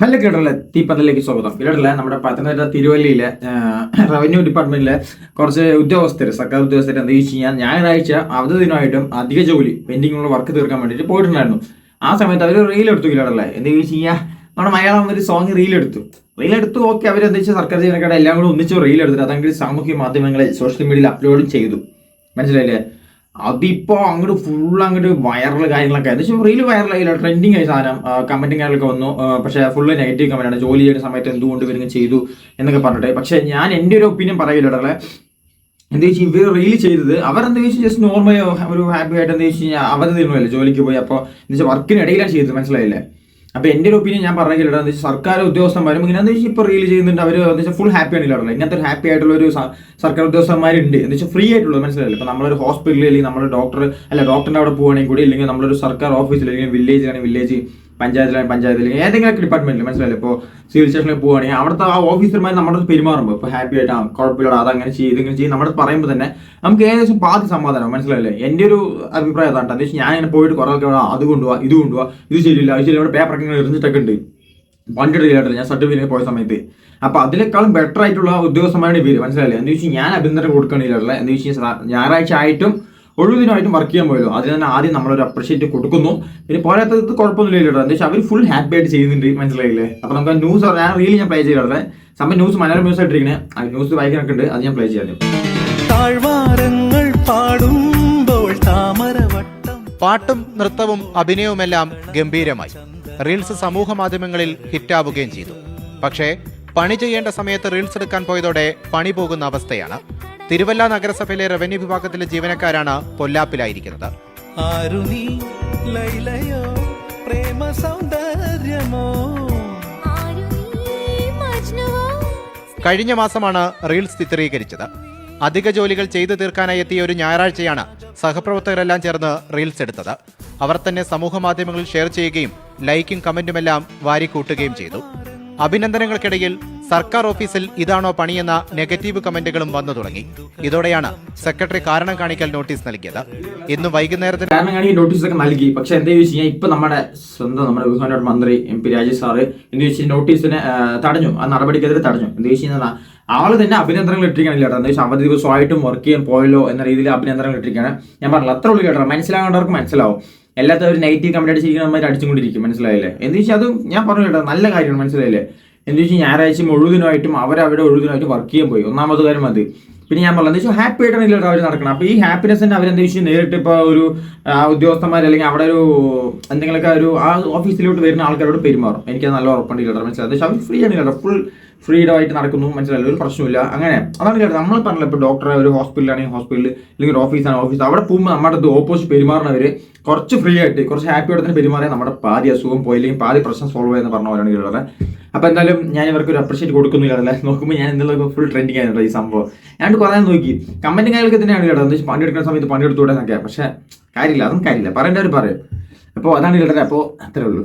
Hello കേട്ടല്ലേ? തീപ്പന്തലിലേക്ക് സ്വാഗതം. കേട്ടല്ലേ നമ്മുടെ Pathanamthitta തിരുവല്ലയിലെ revenue ഡിപ്പാർട്ട്മെന്റിലെ കുറച്ച് ഉദ്യോഗസ്ഥർ സർക്കാർ ഉദ്യോഗസ്ഥർ എന്താ വെച്ച് കഴിഞ്ഞാൽ ഞായറാഴ്ച അവധി ദിനമായിട്ടും അധിക ജോലി പെൻഡിംഗ് ഉള്ള വർക്ക് തീർക്കാൻ വേണ്ടിയിട്ട് പോയിട്ടുണ്ടായിരുന്നു. ആ സമയത്ത് അവർ റീൽ എടുത്തു കേട്ടല്ലേ എന്താ വെച്ച് കഴിഞ്ഞാൽ നമ്മുടെ മലയാളം ഒരു സോങ് റീൽ എടുത്തു. റീൽ എടുത്തു ഓക്കെ അവർ എന്താ വെച്ചാൽ സർക്കാർ ജീവനക്കാരുടെ എല്ലാം കൂടെ ഒന്നിച്ചു റീൽ എടുത്തിട്ട് അതെങ്കിൽ സാമൂഹ്യ മാധ്യമങ്ങളിൽ സോഷ്യൽ മീഡിയയിൽ അപ്ലോഡ് ചെയ്തു. മനസ്സിലായില്ലേ? അതിപ്പോ അങ്ങോട്ട് ഫുൾ അങ്ങോട്ട് വൈറൽ കാര്യങ്ങളൊക്കെ എന്ന് വെച്ചാൽ റീൽ വൈറലായില്ല ട്രെൻഡിങ് ആയി സാധനം. കമന്റും കാര്യങ്ങളൊക്കെ വന്നു. പക്ഷേ ഫുള്ള് നെഗറ്റീവ് കമന്റ് ആണ്. ജോലി ചെയ്യുന്ന സമയത്ത് എന്തുകൊണ്ട് ഇവരിങ്ങനെ ചെയ്തു എന്നൊക്കെ പറഞ്ഞിട്ട്. പക്ഷേ ഞാൻ എന്റെ ഒരു ഒപ്പീനിയൻ പറയില്ല എന്താ വെച്ചാൽ ഇവർ റീൽ ചെയ്തത് എന്താ വെച്ചാൽ ജസ്റ്റ് നോർമൽ ഒരു ഹാപ്പി ആയിട്ട് എന്താ വെച്ച് കഴിഞ്ഞാൽ അവർ തീർന്നല്ലേ ജോലിക്ക് പോയി. അപ്പോൾ എന്താ വെച്ചാൽ വർക്കിനിടയിലാണ് ചെയ്തത്. മനസ്സിലായില്ലേ? അപ്പോൾ എന്റെ ഒരു ഒപ്പീനിയൻ ഞാൻ പറഞ്ഞില്ല എന്താ വെച്ചാൽ സർക്കാർ ഉദ്യോഗസ്ഥന്മാരും ഇങ്ങനെ എന്താ വെച്ചാൽ ഇപ്പോൾ റീൽ ചെയ്യുന്നുണ്ട്. അവർ എന്താ വെച്ചാൽ ഫുൾ ഹാപ്പി ആണല്ലോ ഇങ്ങനത്തെ ഒരു ഹാപ്പി ആയിട്ടുള്ള ഒരു സർക്കാർ ഉദ്യോഗസ്ഥന്മാരുണ്ട്. എന്ന് വെച്ചാൽ ഫ്രീ ആയിട്ടുള്ളത് മനസ്സിലായില്ല? ഇപ്പോൾ നമ്മളൊരു ഹോസ്പിറ്റലിൽ അല്ലെങ്കിൽ നമ്മുടെ ഡോക്ടർ അല്ല ഡോക്ടറിന്റെ അവിടെ പോവുകയാണെങ്കിൽ കൂടി ഇല്ലെങ്കിൽ നമ്മളൊരു സർക്കാർ ഓഫീസിൽ അല്ലെങ്കിൽ വില്ലേജ് ആണെങ്കിൽ വില്ലേജ് പഞ്ചായത്തിലാണെങ്കിൽ പഞ്ചായത്തിൽ ഏതെങ്കിലും ഡിപ്പാർട്ട്മെന്റിൽ മനസ്സിലായില്ലേ? ഇപ്പോൾ സിവിൽ സ്റ്റേഷനിൽ പോവുകയാണെങ്കിൽ അവിടുത്തെ ആ ഓഫീസർമാർ നമ്മുടെ പെരുമാറുമ്പോൾ ഇപ്പോൾ ഹാപ്പി ആയിട്ട് ആ കുഴപ്പമില്ല അതങ്ങനെ ചെയ്യും ഇതിങ്ങനെ ചെയ്യും അടുത്ത് പറയുമ്പോൾ തന്നെ നമുക്ക് ഏകദേശം പാതി സമാധാനം മനസ്സിലായില്ലേ? എന്റെ ഒരു അഭിപ്രായം അതാണ് എന്താ ഞാൻ ഇങ്ങനെ പോയിട്ട് കുറേ ആൾക്കാർ "ആ, അത് കൊണ്ടുപോവാ ഇത് കൊണ്ടുപോവാ ഇത് ശരിയില്ല അത് ശരി ഇവിടെ പേപ്പറൊക്കെ ഇങ്ങനെ എറിഞ്ഞിട്ടൊക്കെ ഉണ്ട്. പണ്ട് ഞാൻ സർട്ടിഫിക്കറ്റ് പോയ സമയത്ത്. അപ്പോൾ അതിനേക്കാളും ബെറ്റർ ആയിട്ടുള്ള ഉദ്യോഗസ്ഥന്മാരുടെ പേര് മനസ്സിലായില്ലേ? എന്ന് വെച്ചാൽ ഞാൻ അഭിനന്ദനം കൊടുക്കണില്ല എന്ന് വെച്ചാൽ ഞായറാഴ്ച ആയിട്ടും ഒഴിവുദിനമായിട്ടും വർക്ക് ചെയ്യാൻ പോയല്ലോ അതിന് തന്നെ ആദ്യം നമ്മളൊരു അപ്രിഷിയേറ്റ് കൊടുക്കുന്നു. പിന്നെ പോരാത്തത് കുഴപ്പമൊന്നുമില്ല കേട്ടോ. എന്താ വെച്ചാൽ അവർ ഫുൾ ഹാപ്പി ആയിട്ട് ചെയ്യുന്നുണ്ട്. മനസ്സിലായില്ലേ? അപ്പോൾ നമുക്ക് ന്യൂസ് ഞാൻ റീൽ ഞാൻ പ്ലേ ചെയ്യാറ് സംഭവം ന്യൂസ് മലയാളം ന്യൂസ് ആയിട്ടിരിക്കണേ ആ ന്യൂസ് വായിക്കാനൊക്കെ ഉണ്ട് അത് ഞാൻ പ്ലേ ചെയ്യാം. താഴ്വാരങ്ങൾ പാടുമ്പോൾ താമരവട്ടം പാട്ടും നൃത്തവും അഭിനയവുമെല്ലാം ഗംഭീരമായി. റീൽസ് സമൂഹ മാധ്യമങ്ങളിൽ ഹിറ്റാവുകയും ചെയ്തു. പക്ഷേ പണി ചെയ്യേണ്ട സമയത്ത് റീൽസ് എടുക്കാൻ പോയതോടെ പണി പോകുന്ന അവസ്ഥയാണ്. തിരുവല്ല നഗരസഭയിലെ റവന്യൂ വിഭാഗത്തിലെ ജീവനക്കാരാണ് പൊല്ലാപ്പിലായിരിക്കുന്നത്. ആരു നീ ലൈലയോ? പ്രേമ സൗന്ദര്യമോ? കഴിഞ്ഞ മാസമാണ് റീൽസ് ചിത്രീകരിച്ചത്. അധിക ജോലികൾ ചെയ്തു തീർക്കാനായി എത്തിയ ഒരു ഞായറാഴ്ചയാണ് സഹപ്രവർത്തകരെല്ലാം ചേർന്ന് റീൽസ് എടുത്തത്. അവർ തന്നെ സമൂഹ മാധ്യമങ്ങളിൽ ഷെയർ ചെയ്യുകയും ലൈക്കും കമന്റുമെല്ലാം വാരിക്കൂട്ടുകയും ചെയ്തു. അഭിനന്ദനങ്ങൾക്കിടയിൽ സർക്കാർ ഓഫീസിൽ ഇതാണോ പണിയെന്ന നെഗറ്റീവ് കമന്റുകളും വന്നു തുടങ്ങി. ഇതോടെയാണ് സെക്രട്ടറി കാരണം കാണിക്കൽ നോട്ടീസ് നൽകിയത്. ഇന്ന് വൈകുന്നേരത്തിന് കാരണം കാണിക്കൽ നോട്ടീസ് ഒക്കെ നൽകി. പക്ഷെ എന്താ ചോദിച്ചു കഴിഞ്ഞാൽ ഇപ്പൊ നമ്മുടെ സ്വന്തം നമ്മുടെ വിഭാഗ മന്ത്രി എം പി രാജേഷ് സാറ് എന്ത് ചോദിച്ചാൽ നോട്ടീസിനെ തടഞ്ഞു. ആ നടപടിക്കെതിരെ തടഞ്ഞു. എന്ത് ചോദിച്ചു കഴിഞ്ഞാൽ ആൾ തന്നെ അഭിനന്ദനങ്ങൾ ഇട്ടിരിക്കണില്ല ചേട്ടാ എന്താ വെച്ചാൽ അവധി ദിവസമായിട്ടും വർക്ക് ചെയ്യാൻ പോയല്ലോ എന്ന രീതിയിൽ അഭിനന്ദനങ്ങൾ ഇട്ടിരിക്കുകയാണ്. ഞാൻ പറഞ്ഞില്ല അത്ര ഉള്ളൂ കേട്ടോ. മനസ്സിലാകേണ്ടവർക്ക് മനസ്സിലാവും. എല്ലാത്ത ഒരു നെഗറ്റീവ് കമന്റ് അടിച്ചിരിക്കുന്നവന്മാർ അടിച്ചുകൊണ്ടിരിക്കും മനസ്സിലായില്ലേ? എന്ന് വെച്ചാൽ അതും ഞാൻ പറഞ്ഞു കേട്ടോ നല്ല കാര്യമാണ് മനസ്സിലായില്ലേ? എന്ന് വെച്ചാൽ ഞായറാഴ്ച മുഴുവനായിട്ടും അവരവിടെ ഒഴുതിനായിട്ടും വർക്ക് ചെയ്യാൻ പോയി. ഒന്നാമത് കാര്യം അത്. പിന്നെ ഞാൻ പറഞ്ഞത് വെച്ചാൽ ഹാപ്പി ആയിട്ടാണ് ഇല്ല അവർ നടക്കണം. അപ്പോൾ ഈ ഹാപ്പിനെസ്സിന് അവരെന്താ വെച്ചാൽ നേരിട്ട് ഇപ്പോൾ ഒരു ഉദ്യോഗസ്ഥന്മാർ അല്ലെങ്കിൽ അവിടെ ഒരു എന്തെങ്കിലുമൊക്കെ ഒരു ആ ഓഫീസിലോട്ട് വരുന്ന ആൾക്കാരോട് പെരുമാറും. എനിക്കത് നല്ല ഉറപ്പുണ്ട് മനസ്സിലായി? പക്ഷേ അവർ ഫ്രീ ആണ് ഫുൾ ഫ്രീഡം ആയിട്ട് നടക്കുന്നു മനസ്സിലായില്ല? ഒരു പ്രശ്നമില്ല അങ്ങനെ അതാണ് കേട്ടോ നമ്മൾ പറഞ്ഞില്ല ഇപ്പോൾ ഡോക്ടറെ ഒരു ഹോസ്പിറ്റലാണെങ്കിൽ ഹോസ്പിറ്റലിൽ അല്ലെങ്കിൽ ഒരു ഓഫീസാണ് ഓഫീസ് അവിടെ പോകുമ്പോൾ നമ്മുടെ ഓപ്പോസിറ്റ് പെരുമാറുന്നവർ കുറച്ച് ഫ്രീ ആയിട്ട് കുറച്ച് ഹാപ്പി ആയിട്ട് തന്നെ പെരുമാറിയാൽ നമ്മുടെ പാതി അസുഖം പോയില്ലെങ്കിൽ പാതി പ്രശ്നം സോൾവ് ചെയ്യുന്ന പറഞ്ഞ പോലെയാണ് കേട്ടത് അപ്പോൾ എന്തായാലും ഞാൻ ഇവർക്ക് ഒരു അപ്രീഷിയേറ്റ് കൊടുക്കുന്നില്ല അല്ലേ? നോക്കുമ്പോൾ ഞാൻ എന്തെങ്കിലും ഫുൾ ട്രെൻഡിങ് ആയിരുന്നു ഈ സംഭവം. ഞാൻ കുറേ നോക്കി. കമന്റും കാര്യങ്ങളൊക്കെ തന്നെയാണ് കേട്ടോ എന്താ വെച്ചാൽ പണിയെടുക്കുന്ന സമയത്ത് പണിയെടുത്തൂടെ എന്നൊക്കെ. പക്ഷേ കാര്യമില്ല അതും കാര്യമില്ല. പറയേണ്ടവർ പറയും. അപ്പോൾ അതാണ് കേട്ടത്. അപ്പോൾ അത്രേ ഉള്ളൂ.